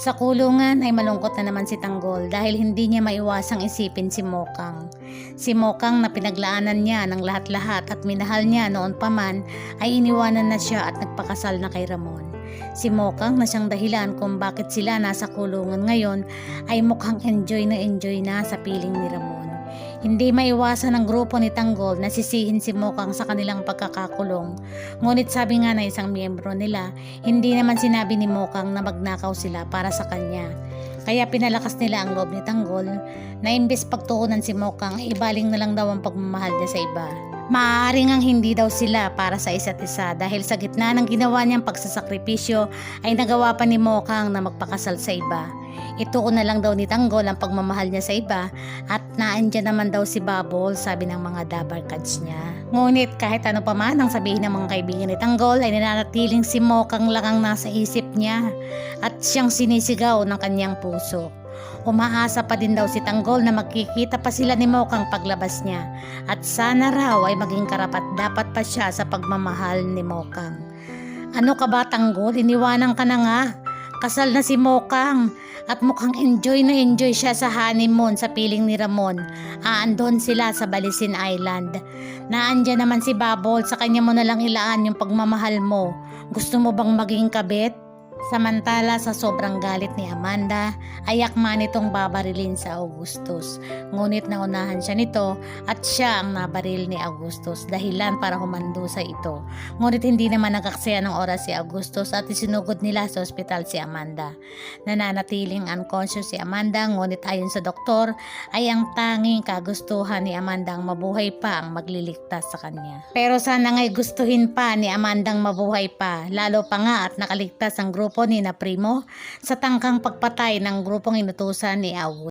Sa kulungan ay malungkot na naman si Tanggol dahil hindi niya maiwasang isipin si Mokang. Si Mokang na pinaglaanan niya ng lahat-lahat at minahal niya noon pa man ay iniwanan na siya at nagpakasal na kay Ramon. Si Mokang na siyang dahilan kung bakit sila nasa kulungan ngayon ay mukhang enjoy na enjoy na sa piling ni Ramon. Hindi maiwasan ng grupo ni Tanggol na sisihin si Mokang sa kanilang pagkakakulong. Ngunit sabi nga na isang miyembro nila, hindi naman sinabi ni Mokang na magnakaw sila para sa kanya. Kaya pinalakas nila ang loob ni Tanggol na imbes pagtuunan si Mokang ibaling na lang daw ang pagmamahal niya sa iba. Maaaring ang hindi daw sila para sa isa't isa dahil sa gitna ng ginawa niyang pagsasakripisyo ay nagawa pa ni Mokang na magpakasal sa iba. Ituon na lang daw ni Tanggol ang pagmamahal niya sa iba at naandyan naman daw si Bubble sabi ng mga dabarkads niya. Ngunit kahit ano pa man ang sabihin ng mga kaibigan ni Tanggol ay nananatiling si Mokang lang ang nasa isip niya at siyang sinisigaw ng kanyang puso. Umaasa pa din daw si Tanggol na magkikita pa sila ni Mokang paglabas niya at sana raw ay maging karapat dapat pa siya sa pagmamahal ni Mokang. Ano ka ba Tanggol? Iniwanan ka na nga. Kasal na si Mokang at mukhang enjoy na enjoy siya sa honeymoon sa piling ni Ramon. Aandon sila sa Balisin Island. Naandyan naman si Babol, sa kanya mo na lang ilaan yung pagmamahal mo. Gusto mo bang maging kabit? Samantala sa sobrang galit ni Amanda, ay akma nitong babarilin sa Augustus. Ngunit naunahan siya nito at siya ang nabaril ni Augustus dahilan para humando sa ito. Ngunit hindi naman nagaksaya ng oras si Augustus at isinugod nila sa ospital si Amanda. Nananatiling unconscious si Amanda ngunit ayon sa doktor ay ang tanging kagustuhan ni Amanda ang mabuhay pa ang magliligtas sa kanya. Pero sana nga'y gustuhin pa ni Amandang mabuhay pa lalo pa nga at nakaligtas ang grupo ni na Primo sa tangkang pagpatay ng grupong inutusan ni Awu.